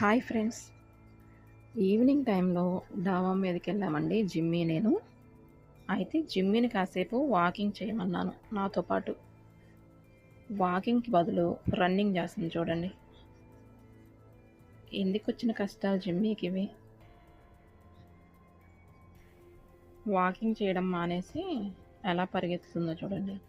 Hi friends. Evening టైంలో డాబా మీదకి వెళ్ళామండి జిమ్మి నేను. అయితే జిమ్మిని కాసేపు వాకింగ్ చేయమన్నాను నాతో పాటు. వాకింగ్కి బదులు రన్నింగ్ చేస్తుంది చూడండి. ఎందుకు వచ్చిన కష్టాలు జిమ్మీకి ఇవి? వాకింగ్ చేయడం మానేసి ఎలా పరిగెత్తుతుందో చూడండి.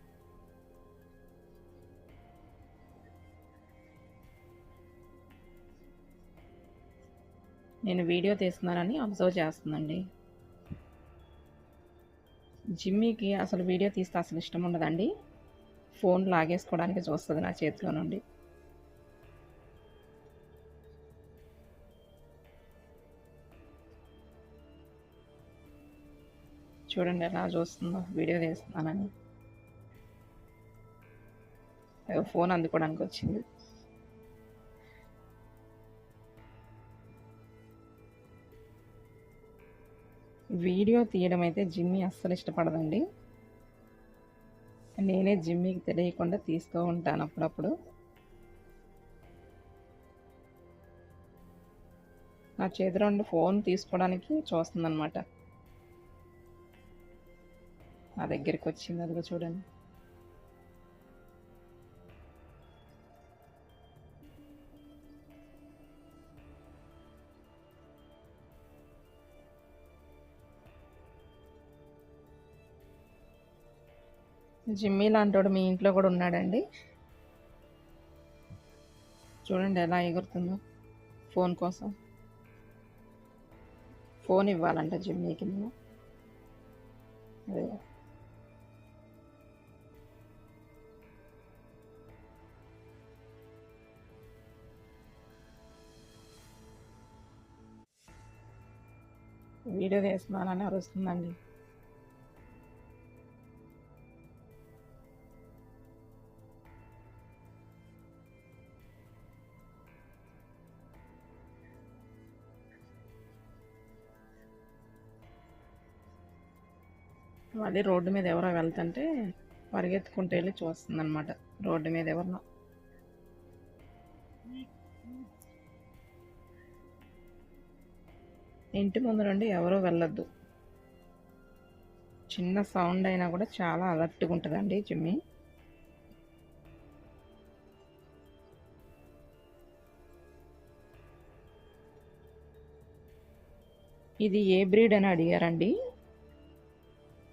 నేను వీడియో తీస్తున్నానని అబ్జర్వ్ చేస్తుందండి. జిమ్మీకి అసలు వీడియో తీస్తే అసలు ఇష్టం ఉండదండి. ఫోన్ లాగేసుకోవడానికి చూస్తుంది నా చేతిలో నుండి. చూడండి ఎలా చూస్తుందో వీడియో తీస్తున్నానని. ఫోన్ అందుకోవడానికి వచ్చింది. వీడియో తీయడం అయితే జిమ్మి అస్సలు ఇష్టపడదండి. నేనే జిమ్మికి తెలియకుండా తీస్తూ ఉంటాను అప్పుడప్పుడు. నా చేతిలో ఉండి ఫోన్ తీసుకోవడానికి చూస్తుందన్నమాట. నా దగ్గరికి వచ్చింది అదిగో చూడండి. జిమ్మీ లాంటోడు మీ ఇంట్లో కూడా ఉన్నాడండి. చూడండి ఎలా ఎగురుతుందో ఫోన్ కోసం. ఫోన్ ఇవ్వాలంట జిమ్మీకి నేను. అదే. వీడియో తీస్తున్నానని అరుస్తుందండి. మళ్ళీ రోడ్డు మీద ఎవరో వెళ్తుంటే పరిగెత్తుకుంటూ వెళ్ళి చూస్తుంది అనమాట రోడ్డు మీద ఎవరినో. ఇంటి ముందు నుండి ఎవరో వెళ్ళొద్దు. చిన్న సౌండ్ అయినా కూడా చాలా అలర్ట్గా ఉంటుందండి జిమ్మి. ఇది ఏ బ్రీడ్ అని అడిగారండి?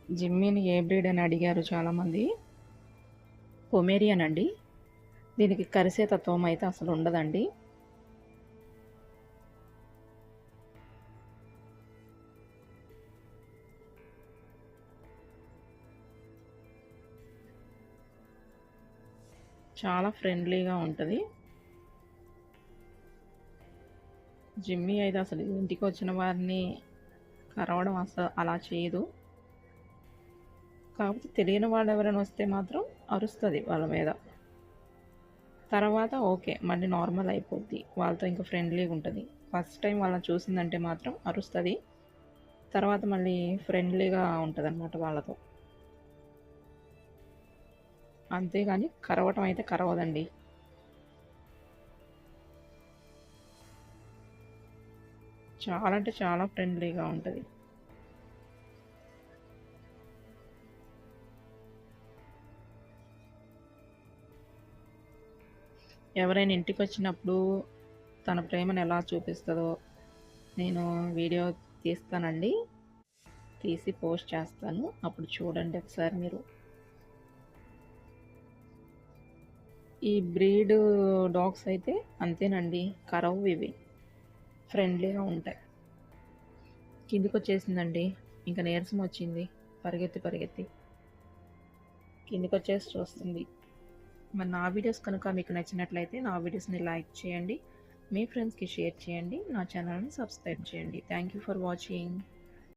జిమ్మీని ఏ బ్రీడ్ అని అడిగారు చాలామంది. పొమేరియన్ అండి దీనికి కరిసే తత్వం అయితే అసలు ఉండదండి. చాలా ఫ్రెండ్లీగా ఉంటుంది. జిమ్మీ అయితే అసలు ఇంటికి వచ్చిన వారిని కరవడం అసలు అలా చేయదు. కాకపోతే తెలియని వాళ్ళు ఎవరైనా వస్తే మాత్రం అరుస్తుంది వాళ్ళ మీద. తర్వాత ఓకే మళ్ళీ నార్మల్ అయిపోద్ది. వాళ్ళతో ఇంకా ఫ్రెండ్లీగా ఉంటుంది. ఫస్ట్ టైం వాళ్ళని చూసిందంటే మాత్రం అరుస్తుంది. తర్వాత మళ్ళీ ఫ్రెండ్లీగా ఉంటుంది అనమాట వాళ్ళతో. అంతేగాని కరవటం అయితే కరవదండి. చాలా అంటే చాలా ఫ్రెండ్లీగా ఉంటుంది. ఎవరైనా ఇంటికి వచ్చినప్పుడు తన ప్రేమను ఎలా చూపిస్తుందో నేను వీడియో తీస్తానండి. తీసి పోస్ట్ చేస్తాను. అప్పుడు చూడండి ఒకసారి మీరు. ఈ బ్రీడ్ డాగ్స్ అయితే అంతేనండి. కరవు ఇవి. ఫ్రెండ్లీగా ఉంటాయి. కిందికి వచ్చేసిందండి ఇంకా నీరసం వచ్చింది. పరిగెత్తి పరిగెత్తి. కిందికి వచ్చేసి చూస్తుంది. మరి నా వీడియోస్ కనుక మీకు నచ్చినట్లయితే నా వీడియోస్ని లైక్ చేయండి మీ ఫ్రెండ్స్కి షేర్ చేయండి నా ఛానల్ని సబ్స్క్రైబ్ చేయండి. Thank you for watching.